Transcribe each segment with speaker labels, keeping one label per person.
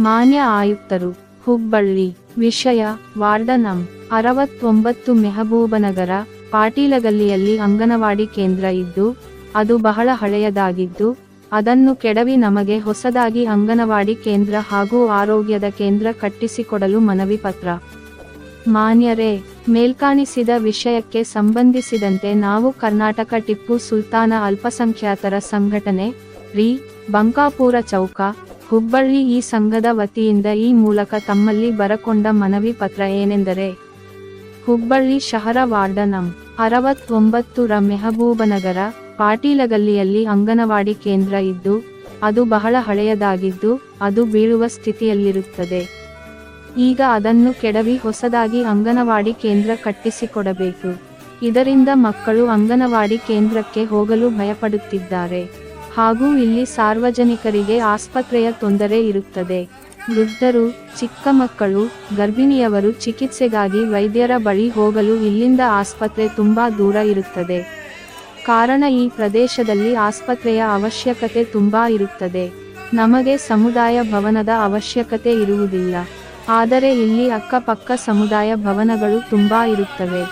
Speaker 1: ಮಾನ್ಯ ಆಯುಕ್ತರು, ಹುಬ್ಬಳ್ಳಿ, ವಿಷಯ ವಾರ್ಡ ನಂ ಅರವತ್ತೊಂಬತ್ತು ಮೆಹಬೂಬನಗರ, ಪಾಟೀಲಗಲ್ಲಿಯಲ್ಲಿ ಅಂಗನವಾಡಿ ಕೇಂದ್ರ ಇದ್ದು, ಅದು ಬಹಳ ಹಳೆಯದಾಗಿದ್ದು, ಅದನ್ನು ಕೆಡವಿ ನಮಗೆ ಹೊಸದಾಗಿ ಅಂಗನವಾಡಿ ಕೇಂದ್ರ ಹಾಗೂ ಆರೋಗ್ಯದ ಕೇಂದ್ರ ಕಟ್ಟಿಸಿಕೊಡಲು ಮನವಿ ಪತ್ರ. ಮಾನ್ಯರೇ, ಮೇಲ್ಕಾಣಿಸಿದ ವಿಷಯಕ್ಕೆ ಸಂಬಂಧಿಸಿದಂತೆ ನಾವು ಕರ್ನಾಟಕ ಟಿಪ್ಪು ಸುಲ್ತಾನ ಅಲ್ಪಸಂಖ್ಯಾತರ ಸಂಘಟನೆ, ರಿ. ಬಂಕಾಪುರ ಚೌಕ ಹುಬ್ಬಳ್ಳಿ ಈ ಸಂಘದ ವತಿಯಿಂದ ಈ ಮೂಲಕ ತಮ್ಮಲ್ಲಿ ಬರಕೊಂಡ ಮನವಿ ಪತ್ರ ಏನೆಂದರೆ, ಹುಬ್ಬಳ್ಳಿ ಶಹರ ವಾರ್ಡ ನಂ ಮೆಹಬೂಬನಗರ ಪಾಟೀಲಗಲ್ಲಿಯಲ್ಲಿ ಅಂಗನವಾಡಿ ಕೇಂದ್ರ ಇದ್ದು, ಅದು ಬಹಳ ಹಳೆಯದಾಗಿದ್ದು, ಅದು ಬೀಳುವ ಸ್ಥಿತಿಯಲ್ಲಿರುತ್ತದೆ. ಈಗ ಅದನ್ನು ಕೆಡವಿ ಹೊಸದಾಗಿ ಅಂಗನವಾಡಿ ಕೇಂದ್ರ ಕಟ್ಟಿಸಿಕೊಡಬೇಕು. ಇದರಿಂದ ಮಕ್ಕಳು ಅಂಗನವಾಡಿ ಕೇಂದ್ರಕ್ಕೆ ಹೋಗಲು ಭಯಪಡುತ್ತಿದ್ದಾರೆ. ಹಾಗೂ ಇಲ್ಲಿ ಸಾರ್ವಜನಿಕರಿಗೆ ಆಸ್ಪತ್ರೆಯ ತೊಂದರೆ ಇರುತ್ತದೆ. ವೃದ್ಧರು, ಚಿಕ್ಕ ಮಕ್ಕಳು, ಗರ್ಭಿಣಿಯವರು ಚಿಕಿತ್ಸೆಗಾಗಿ ವೈದ್ಯರ ಬಳಿ ಹೋಗಲು ಇಲ್ಲಿಂದ ಆಸ್ಪತ್ರೆ ತುಂಬಾ ದೂರ ಇರುತ್ತದೆ. ಕಾರಣ ಈ ಪ್ರದೇಶದಲ್ಲಿ ಆಸ್ಪತ್ರೆಯ ಅವಶ್ಯಕತೆ ತುಂಬಾ ಇರುತ್ತದೆ. ನಮಗೆ ಸಮುದಾಯ ಭವನದ ಅವಶ್ಯಕತೆ ಇರುವುದಿಲ್ಲ. ಆದರೆ ಇಲ್ಲಿ ಅಕ್ಕಪಕ್ಕ ಸಮುದಾಯ ಭವನಗಳು ತುಂಬಾ ಇರುತ್ತವೆ.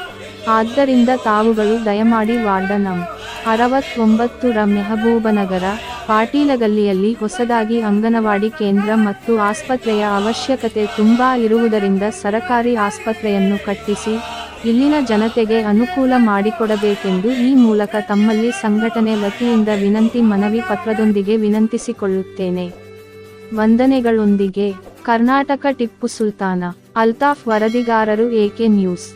Speaker 1: ಆದ್ದರಿಂದ ತಾವುಗಳು ದಯಮಾಡಿ ವಾರ್ಡ ನಂ ಅರವತ್ತೊಂಬತ್ತು ರ ಮೆಹಬೂಬನಗರ, ಪಾಟೀಲಗಲ್ಲಿಯಲ್ಲಿ ಹೊಸದಾಗಿ ಅಂಗನವಾಡಿ ಕೇಂದ್ರ ಮತ್ತು ಆಸ್ಪತ್ರೆಯ ಅವಶ್ಯಕತೆ ತುಂಬಾ ಇರುವುದರಿಂದ ಸರಕಾರಿ ಆಸ್ಪತ್ರೆಯನ್ನು ಕಟ್ಟಿಸಿ, ಇಲ್ಲಿನ ಜನತೆಗೆ ಅನುಕೂಲ ಮಾಡಿಕೊಡಬೇಕೆಂದು ಈ ಮೂಲಕ ತಮ್ಮಲ್ಲಿ ಸಂಘಟನೆ ವತಿಯಿಂದ ವಿನಂತಿ ಮನವಿ ಪತ್ರದೊಂದಿಗೆ ವಿನಂತಿಸಿಕೊಳ್ಳುತ್ತೇನೆ. ವಂದನೆಗಳೊಂದಿಗೆ, ಕರ್ನಾಟಕ ಟಿಪ್ಪು ಸುಲ್ತಾನ, ಅಲ್ತಾಫ್ ವರದಿಗಾರರು, ಎಕೆ ನ್ಯೂಸ್.